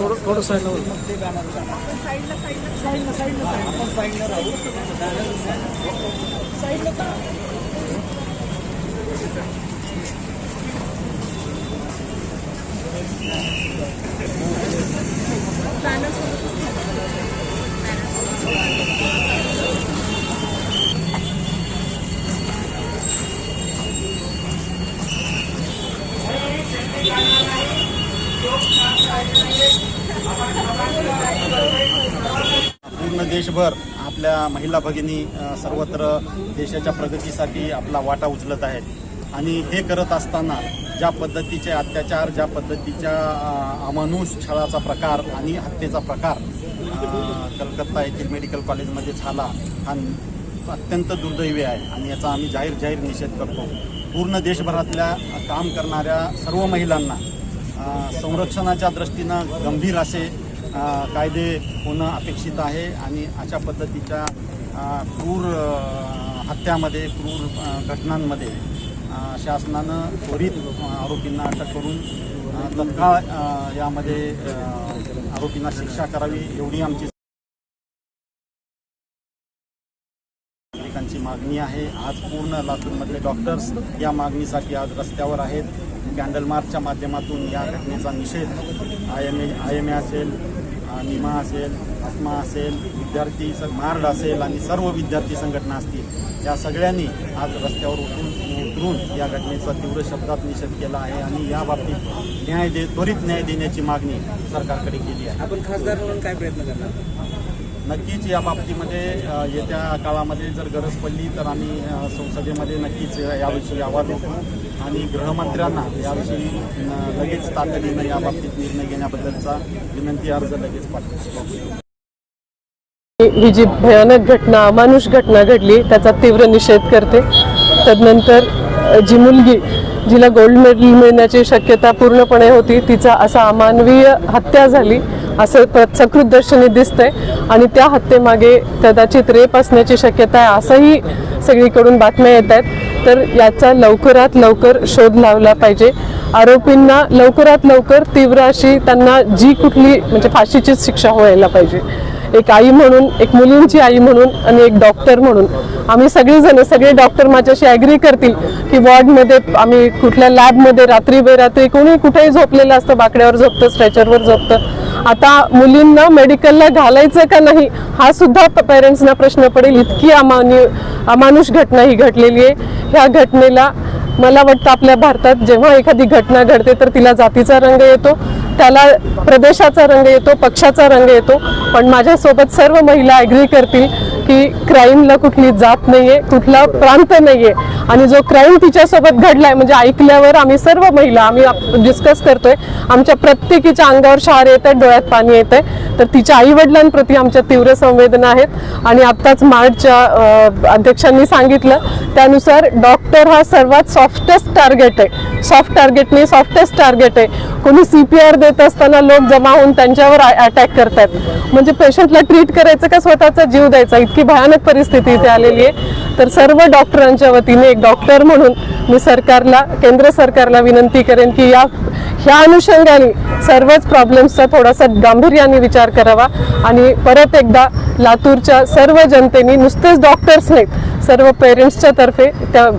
थोडं थोडं साईडला पूर्ण देशभर आपल्या महिला भगिनी सर्वत्र देशाच्या प्रगतीसाठी आपला वाटा उचलत आहेत. आणि हे करत असताना ज्या पद्धतीचे अत्याचार ज्या पद्धतीच्या अमानुष छळाचा प्रकार आणि हत्येचा प्रकार कलकत्ता येथील मेडिकल कॉलेजमध्ये झाला हा अत्यंत दुर्दैवी आहे. आणि याचा आम्ही जाहीर जाहीर निषेध करतो. पूर्ण देशभरातल्या काम करणाऱ्या सर्व महिलांना संरक्षणाच्या दृष्टीनं गंभीर असे कायदे होणं अपेक्षित आहे आणि अशा पद्धतीच्या क्रूर हत्यामध्ये क्रूर घटनांमध्ये शासनानं त्वरित आरोपींना अटक करून तत्काळ यामध्ये आरोपींना शिक्षा करावी एवढी आमची नागरिकांची मागणी आहे. आज पूर्ण लातूरमधले डॉक्टर्स या मागणीसाठी आज रस्त्यावर आहेत. कॅन्डल मार्चच्या माध्यमातून या घटनेचा निषेध I M A I M A असेल निमा असेल आत्मा असेल विद्यार्थी स मार्ड असेल आणि सर्व विद्यार्थी संघटना असतील या सगळ्यांनी आज रस्त्यावर उतरून उतरून या घटनेचा तीव्र शब्दात निषेध केला आहे आणि या बाबतीत न्याय दे त्वरित न्याय देण्याची मागणी सरकारकडे केली आहे. आपण खासदार म्हणून काय प्रयत्न करणार? नक्कीच या बाबतीमध्ये येत्या काळामध्ये जर गरज पडली तर आम्ही संसदेमध्ये नक्कीच याविषयी आवाज उठवू. आणि गृहमंत्र्यांना याविषयी लगेच तातडीनं याबाबतीत निर्णय घेण्याबद्दलचा विनंती अर्ज लगेच पाठवू ही जी भयानक घटना अमानुष घटना घडली त्याचा तीव्र निषेध करते. तदनंतर जी मुलगी जिला गोल्ड मेडल मिळण्याची शक्यता पूर्णपणे होती तिचा असा अमानवीय हत्या झाली असं सकृत सकृतदर्शनी दिसतंय. आणि त्या हत्येमागे कदाचित रेप असण्याची शक्यता आहे असंही सगळीकडून बातम्या येत आहेत. तर याचा लवकरात लवकर शोध लावला पाहिजे. आरोपींना लवकरात लवकर तीव्र अशी त्यांना जी कुठली म्हणजे फाशीचीच शिक्षा व्हायला पाहिजे. एक आई म्हणून एक मुलींची आई म्हणून आणि एक डॉक्टर म्हणून. आम्ही सगळेजण सगळे डॉक्टर माझ्याशी ॲग्री करतील की वॉर्डमध्ये आम्ही कुठल्या लॅबमध्ये रात्री बेरात्री कोणी कुठेही झोपलेलं असतं बाकड्यावर झोपतं स्ट्रेचरवर झोपतं. आता मुलींना मेडिकलला घालायचं का नाही हा सुद्धा पेरेंट्सना प्रश्न पडेल. इतकी अमान्य अमानुष घटना ही घडलेली आहे. ह्या घटनेला मला वाटतं आपल्या भारतात जेव्हा एखादी घटना घडते तर तिला जातीचा रंग येतो त्याला प्रदेशाचा रंग येतो पक्षाचा रंग येतो. पण माझ्यासोबत सर्व महिला ॲग्री करतील की क्राईमला कुठली जात नाहीये कुठला प्रांत नाहीये. आणि जो क्राईम तिच्यासोबत घडलाय म्हणजे ऐकल्यावर आम्ही सर्व महिला आम्ही डिस्कस करतोय आमच्या प्रत्येकीच्या अंगावर शहार येत आहेत डोळ्यात पाणी येत आहे तर तिच्या आई वडिलांप्रती आमच्या तीव्र संवेदना आहेत. आणि आत्ताच मार्टच्या अध्यक्षांनी सांगितलं. त्यानुसार डॉक्टर हा सर्वात सॉफ्टेस्ट टार्गेट आहे. सॉफ्ट टार्गेट नाही सॉफ्टेस्ट टार्गेट आहे. कोणी सी पी आर देत असताना लोक जमा होऊन त्यांच्यावर अटॅक करतात म्हणजे पेशंटला ट्रीट करायचं का स्वतःचा जीव द्यायचा? इतकी भयानक परिस्थिती इथे आलेली आहे. तर सर्व डॉक्टरांच्या वतीने एक डॉक्टर म्हणून मी सरकारला केंद्र सरकारला विनंती करेन की या ह्या अनुषंगाने सर्वच प्रॉब्लेम्सचा थोडासा गांभीर्याने विचार करावा आणि परत एकदा लातूरच्या सर्व जनतेने नुसतेच डॉक्टर्स नाहीत सर्व पेरेंट्सच्या तर्फे त्या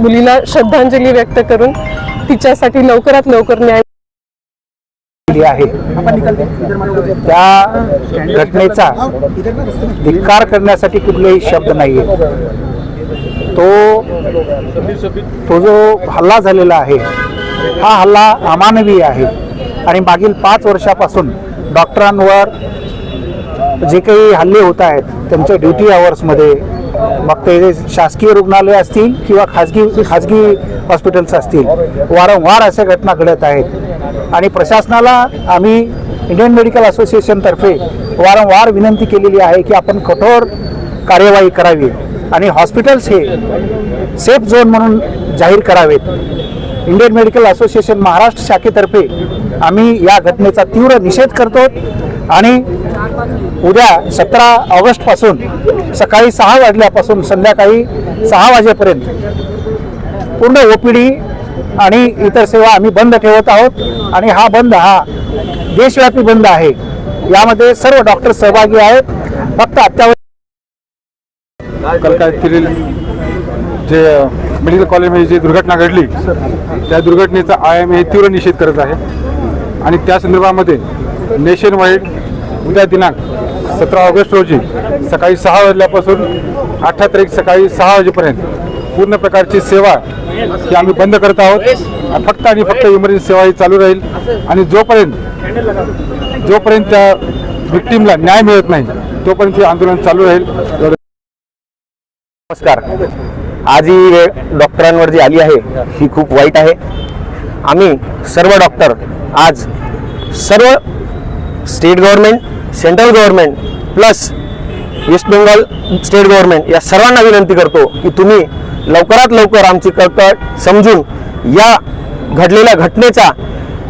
मुलीला श्रद्धांजली व्यक्त करून तिच्यासाठी लवकरात लवकर न्याय आहे. त्या घटनेचा धिक्कार करण्यासाठी कुठलेही शब्द नाहीये. तो तो जो हल्ला झालेला आहे हा हल्ला अमानवीय आहे. आणि मागील पाच वर्षापासून डॉक्टरांवर जे काही हल्ले होत आहेत त्यांच्या ड्युटी आवर्समध्ये मग ते शासकीय रुग्णालय असतील किंवा खाजगी खाजगी हॉस्पिटल्स असतील वारंवार अशा घटना घडत आहेत. आणि प्रशासनाला आम्ही इंडियन मेडिकल असोसिएशनतर्फे वारंवार विनंती केलेली आहे की आपण कठोर कार्यवाही करावी आणि हॉस्पिटल्स हे सेफ झोन म्हणून जाहीर करावेत. इंडियन मेडिकल असोसिएशन महाराष्ट्र शाखेतर्फे आम्ही या घटनेचा तीव्र निषेध करतो आणि उद्या सतरा ऑगस्टपासून सकाळी सहा वाजल्यापासून संध्याकाळी सहा वाजेपर्यंत पूर्ण ओ पी डी आणि इतर सेवा आम्ही बंद ठेवत आहोत आणि हा बंद हा देशव्यापी बंद आहे. यामध्ये सर्व डॉक्टर सहभागी आहेत. फक्त अत्यावश्यक जे मेडिकल कॉलेजमध्ये जी दुर्घटना घडली त्या दुर्घटनेचा आय एम ए तीव्र निषेध करत आहे. आणि त्या संदर्भामध्ये नेशन वाईड उद्या दिनांक सतरा ऑगस्ट रोजी सकाळी सहा वाजल्यापासून अठरा तारीख सकाळी सहा वाजेपर्यंत पूर्ण प्रकारची सेवा ही आम्ही बंद करत आहोत. फक्त आणि फक्त इमर्जन्सी सेवा ही चालू राहील. आणि जोपर्यंत जोपर्यंत त्या विक्टीमला न्याय मिळत नाही तोपर्यंत हे आंदोलन चालू राहील. नमस्कार. आज ही वेळ डॉक्टरांवर जी आली आहे ही खूप वाईट आहे. आम्ही सर्व डॉक्टर आज सर्व state government central government plus West Bengal state government या सर्वांना विनंती करतो की तुम्ही लवकरात लवकर आमची कळकळ समजून या घडलेल्या घटनेचा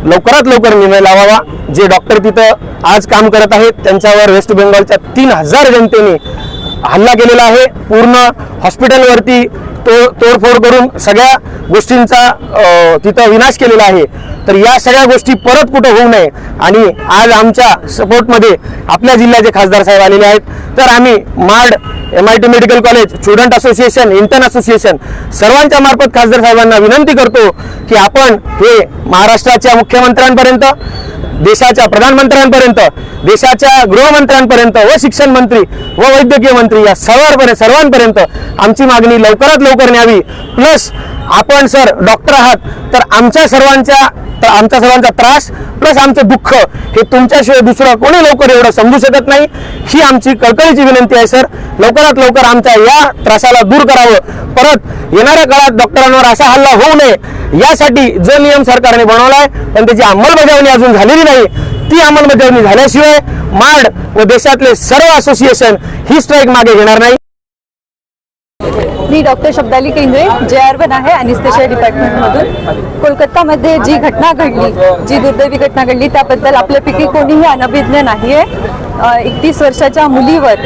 लवकरात लवकर निर्णय लावावा. जे डॉक्टर तिथं आज काम करत आहेत त्यांच्यावर वेस्ट बेंगॉलच्या तीन हजार जनतेने हल्ला केलेला आहे. पूर्ण हॉस्पिटलवरती तो तोडफोड करून सगळ्या गोष्टींचा तिथं विनाश केलेला आहे. तर या सगळ्या गोष्टी परत कुठं होऊ नये आणि आज आमच्या सपोर्टमध्ये आपल्या जिल्ह्याचे खासदार साहेब आलेले आहेत. तर आम्ही MARD M I T medical college student association intern association सर्वांच्या मार्फत खासदार साहेबांना विनंती करतो की आपण हे महाराष्ट्राच्या मुख्यमंत्र्यांपर्यंत देशाच्या प्रधानमंत्र्यांपर्यंत देशाच्या गृहमंत्र्यांपर्यंत व शिक्षण मंत्री व वैद्यकीय मंत्री या सर्वांपर्यंत सर्वांपर्यंत आमची मागणी लवकरात लवकर न्यावी. प्लस आपण सर डॉक्टर आहात तर आमच्या सर्वांच्या तर आमच्या सर्वांचा त्रास प्लस आमचं दुःख हे तुमच्याशिवाय दुसरं कोणी लवकर एवढं समजू शकत नाही. ही आमची कळकळीची विनंती आहे सर. लवकरात लवकर आमच्या या त्रासाला दूर करावं. परत येणाऱ्या काळात डॉक्टरांवर असा हल्ला होऊ नये. यासाठी जो नियम सरकारने बनवलाय पण त्याची अंमलबजावणी अजून झालेली नाही. ती अंमलबजावणी झाल्याशिवाय माड व देशातले सर्व असोसिएशन ही स्ट्राईक मागे घेणार नाही. मी डॉक्टर शब्दाली केंद्रे जे आर वन आहे अनिस्थेशिया डिपार्टमेंटमधून कोलकातामध्ये जी घटना घडली जी दुर्दैवी घटना घडली त्याबद्दल आपल्यापैकी कोणीही अनभिज्ञ नाही आहे एकतीस वर्षाच्या मुलीवर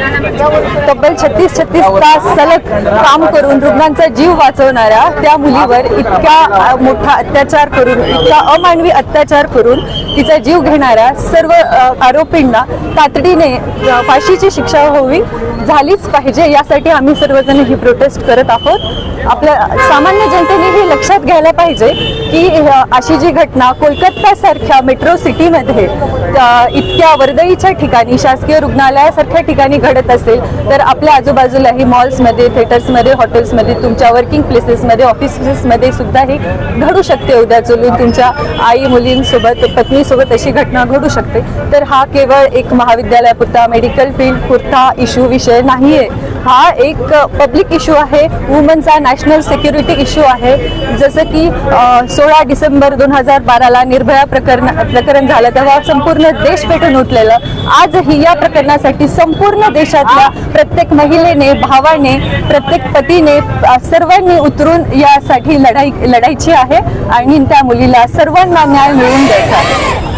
तब्बल छत्तीस छत्तीस तास सलग काम करून रुग्णांचा जीव वाचवणाऱ्या त्या मुलीवर इतका मोठा अत्याचार करून इतका अमानवी अत्याचार करून तिचा जीव घेणाऱ्या सर्व आरोपींना तातडीने फाशीची शिक्षा होवी झालीच पाहिजे यासाठी आम्ही सर्वजण ही प्रोटेस्ट करत आहोत. आपल्या सामान्य जनतेने हे लक्षात घ्यायला पाहिजे की अशी जी घटना कोलकातासारख्या मेट्रो सिटीमध्ये इतक्या वर्दळीच्या ठिकाणी शासकीय रुग्णालयासारख्या ठिकाणी घडत असेल तर आपल्या आजूबाजूलाही मॉल्समध्ये थिएटर्समध्ये हॉटेल्समध्ये तुमच्या वर्किंग प्लेसेसमध्ये ऑफिसेसमध्ये सुद्धा हे घडू शकते. उद्या चलून तुमच्या आई मुलींसोबत पत्नीसोबत अशी घटना घडू शकते. तर हा केवळ एक महाविद्यालयापुरता मेडिकल फील्ड पुरता इश्यू विषय नाही आहे हा एक पब्लिक इश्यू आहे. वुमनचा नॅशनल सिक्युरिटी इश्यू आहे. जसं की सोळा डिसेंबर दोन हजार बाराला निर्भया प्रकरण प्रकरण झालं तेव्हा संपूर्ण देश पेटून उठलेलं. आजही या प्रकरणासाठी संपूर्ण देशातल्या प्रत्येक महिलेने भावाने प्रत्येक पतीने सर्वांनी उतरून यासाठी लढाई लढायची आहे आणि त्या मुलीला सर्वांना न्याय मिळवून द्यायचा आहे.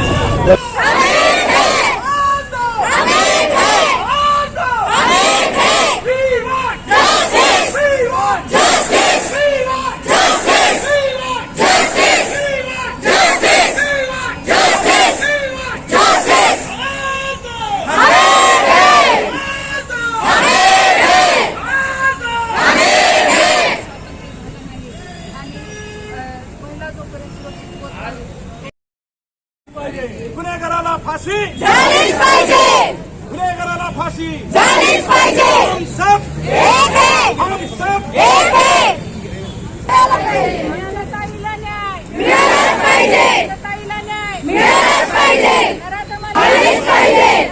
गुन्हेगाराला फाशी. झालीच पाहिजे. गुन्हेगाराला फाशी. झालीच पाहिजे. हम सब एक आहे. हम सब एक आहे. मिळालंच पाहिजे. मिळालंच पाहिजे झालीच पाहिजे